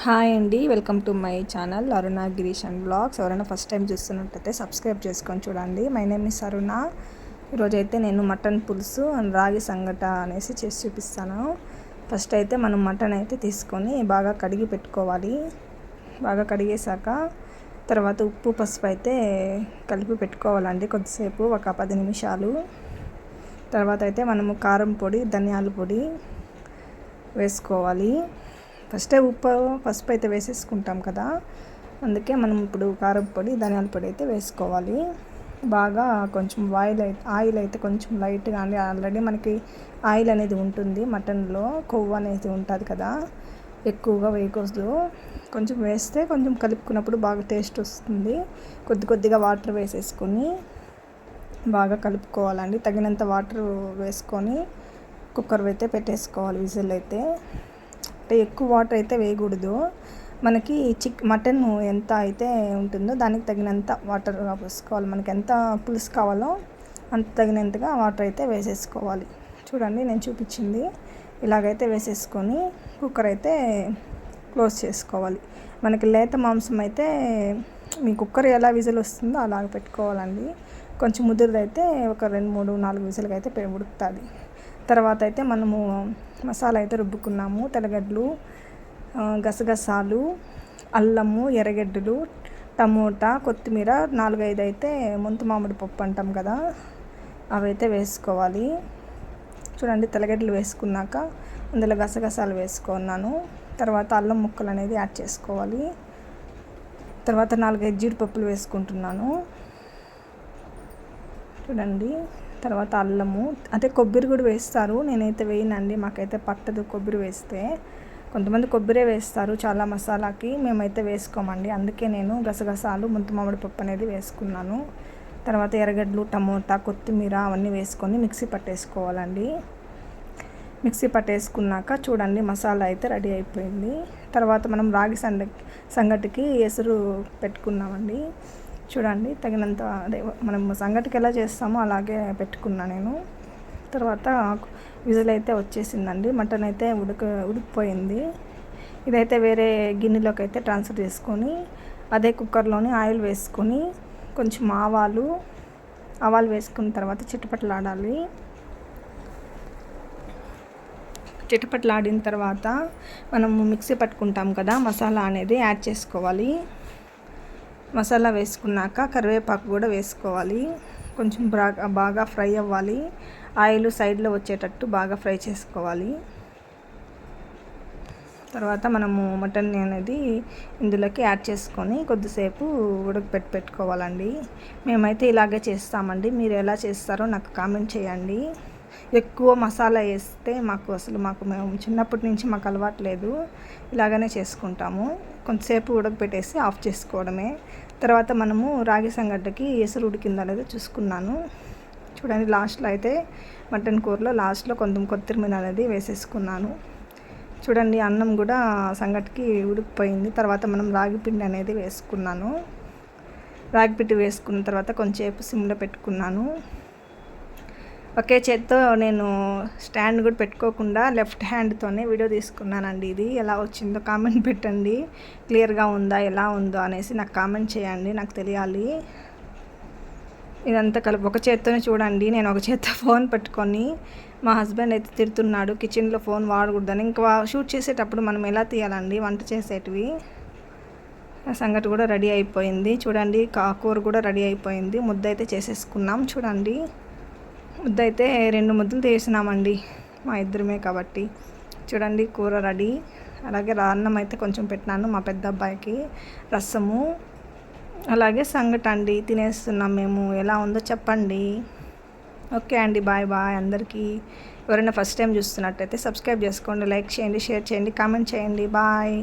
Hi అండి welcome to my channel Aruna Girish and blogs. ఎవరైనా first time చూస్తున్నట్టయితే subscribe చేసుకొని చూడండి. My name is Aruna. ఈరోజైతే నేను మటన్ పులుసు అండ్ రాగి సంగట అనేసి చేసి చూపిస్తాను. ఫస్ట్ అయితే మనం మటన్ అయితే తీసుకొని బాగా కడిగి పెట్టుకోవాలి. బాగా కడిగేశాక తర్వాత ఉప్పు పసుపు అయితే కలిపి పెట్టుకోవాలండి కొద్దిసేపు ఒక పది నిమిషాలు. తర్వాత అయితే మనము కారం పొడి ధనియాల పొడి వేసుకోవాలి. ఫస్టే ఉప్పు పసుపు అయితే వేసేసుకుంటాం కదా. అందుకే మనం ఇప్పుడు కారం పొడి ధనియాల పొడి అయితే వేసుకోవాలి. బాగా కొంచెం ఆయిల్ అయితే ఆయిల్ అయితే కొంచెం లైట్గా అండి. ఆల్రెడీ మనకి ఆయిల్ అనేది ఉంటుంది మటన్లో కొవ్వు అనేది ఉంటుంది కదా. ఎక్కువగా వేయకూడదు. కొంచెం వేస్తే కొంచెం కలుపుకున్నప్పుడు బాగా టేస్ట్ వస్తుంది. కొద్ది కొద్దిగా వాటర్ వేసేసుకొని బాగా కలుపుకోవాలండి. తగినంత వాటర్ వేసుకొని కుక్కర్ అయితే పెట్టేసుకోవాలి విజిల్ అయితే. అంటే ఎక్కువ వాటర్ అయితే వేయకూడదు. మనకి చిక్ మటన్ ఎంత అయితే ఉంటుందో దానికి తగినంత వాటర్ పోసుకోవాలి మనకి ఎంత పులుసు కావాలో అంత తగినంతగా వాటర్ అయితే వేసేసుకోవాలి. చూడండి నేను చూపించింది. ఇలాగైతే వేసేసుకొని కుక్కర్ అయితే క్లోజ్ చేసుకోవాలి. మనకి లేత మాంసం అయితే మీ కుక్కర్ ఎలా విజిల్ వస్తుందో అలాగ పెట్టుకోవాలండి. కొంచెం ముదురుదైతే ఒక రెండు మూడు నాలుగు విజిల్కి అయితే ఉడుకుతుంది. తర్వాత అయితే మనము మసాలా అయితే రుబ్బుకున్నాము. తెల్లగడ్డలు గసగసాలు అల్లము ఎర్రగడ్డలు టమోటా కొత్తిమీర నాలుగైదు అయితే ముంత మామిడి పప్పు అంటాం కదా అవైతే వేసుకోవాలి. చూడండి తెల్లగడ్డలు వేసుకున్నాక అందులో గసగసాలు వేసుకున్నాను. తర్వాత అల్లం ముక్కలు అనేది యాడ్ చేసుకోవాలి. తర్వాత నాలుగైదు జీడిపప్పులు వేసుకుంటున్నాను. చూడండి. తర్వాత అల్లము. అంటే కొబ్బరి కూడా వేస్తారు. నేనైతే వేయనండి. మాకైతే పట్టదు కొబ్బరి వేస్తే. కొంతమంది కొబ్బరే వేస్తారు చాలా మసాలాకి. మేమైతే వేసుకోమండి. అందుకే నేను గసగసాలు ముంత మామిడి పప్పు అనేది వేసుకున్నాను. తర్వాత ఎర్రగడ్డలు టమోటా కొత్తిమీర అవన్నీ వేసుకొని మిక్సీ పట్టేసుకోవాలండి. మిక్సీ పట్టేసుకున్నాక చూడండి మసాలా అయితే రెడీ అయిపోయింది. తర్వాత మనం రాగి సండ సంగటికి ఎసురు పెట్టుకున్నామండి. చూడండి తగినంత అదే మనం సంగటికి ఎలా చేస్తామో అలాగే పెట్టుకున్నా నేను. తర్వాత విజిల్ అయితే వచ్చేసిందండి మటన్ అయితే ఉడక ఉడికిపోయింది. ఇదైతే వేరే గిన్నెలోకి అయితే ట్రాన్స్ఫర్ చేసుకొని అదే కుక్కర్లోని ఆయిల్ వేసుకొని కొంచెం ఆవాలు ఆవాలు వేసుకున్న తర్వాత చిట్టుపట్లాడాలి చిట్టుపట్లాడిన తర్వాత మనము మిక్సీ పట్టుకుంటాం కదా మసాలా అనేది యాడ్ చేసుకోవాలి. మసాలా వేసుకున్నాక కరివేపాకు కూడా వేసుకోవాలి. కొంచెం బాగా బాగా ఫ్రై అవ్వాలి. ఆయిల్ సైడ్లో వచ్చేటట్టు బాగా ఫ్రై చేసుకోవాలి. తర్వాత మనము మటన్ అనేది ఇందులోకి యాడ్ చేసుకొని కొద్దిసేపు ఉడకపెట్టి పెట్టుకోవాలండి. మేమైతే ఇలాగే చేస్తామండి. మీరు ఎలా చేస్తారో నాకు కామెంట్ చేయండి. ఎక్కువ మసాలా వేస్తే మాకు అసలు మాకు మేము చిన్నప్పటి నుంచి మాకు అలవాట్లేదు ఇలాగనే చేసుకుంటాము. కొంతసేపు ఉడకపెట్టేసి ఆఫ్ చేసుకోవడమే. తర్వాత మనము రాగి సంగడ్డకి ఎసురు ఉడికిందా లేదా చూసుకున్నాను. చూడండి లాస్ట్లో అయితే మటన్ కూరలో లాస్ట్లో కొంచెం కొత్తిమీర అనేది వేసేసుకున్నాను. చూడండి అన్నం కూడా సంగటికి ఉడికిపోయింది. తర్వాత మనం రాగి పిండి అనేది వేసుకున్నాను. రాగి పిండి వేసుకున్న తర్వాత కొంచెంసేపు సిమ్లో పెట్టుకున్నాను. ఒకే చేత్తో నేను స్టాండ్ కూడా పెట్టుకోకుండా లెఫ్ట్ హ్యాండ్తోనే వీడియో తీసుకున్నానండి ఇది. ఎలా వచ్చిందో కామెంట్ పెట్టండి. క్లియర్గా ఉందా ఎలా ఉందో అనేసి నాకు కామెంట్ చేయండి నాకు తెలియాలి. ఇదంతా కలిపి ఒక చేత్తోనే చూడండి. నేను ఒక చేత్తో ఫోన్ పెట్టుకొని మా హస్బెండ్ అయితే తిడుతున్నాడు. కిచెన్లో ఫోన్ వాడకూడదని. ఇంకా షూట్ చేసేటప్పుడు మనం ఎలా తీయాలండి? వంట చేసేటివి. సంగటి కూడా రెడీ అయిపోయింది. చూడండి కూర కూడా రెడీ అయిపోయింది. ముద్ద అయితే చేసేసుకున్నాం. చూడండి. ముద్ద అయితే రెండు ముద్దలు తీసినామండి మా ఇద్దరమే కాబట్టి. చూడండి కూర రెడీ. అలాగే అన్నం అయితే కొంచెం పెట్టినాను మా పెద్ద అబ్బాయికి రసము. అలాగే సంగటి అండి తినేస్తున్నాం మేము. ఎలా ఉందో చెప్పండి. ఓకే అండి బాయ్ బాయ్ అందరికీ. ఎవరైనా ఫస్ట్ టైం చూస్తున్నట్టయితే సబ్స్క్రైబ్ చేసుకోండి లైక్ చేయండి షేర్ చేయండి కామెంట్ చేయండి. బాయ్.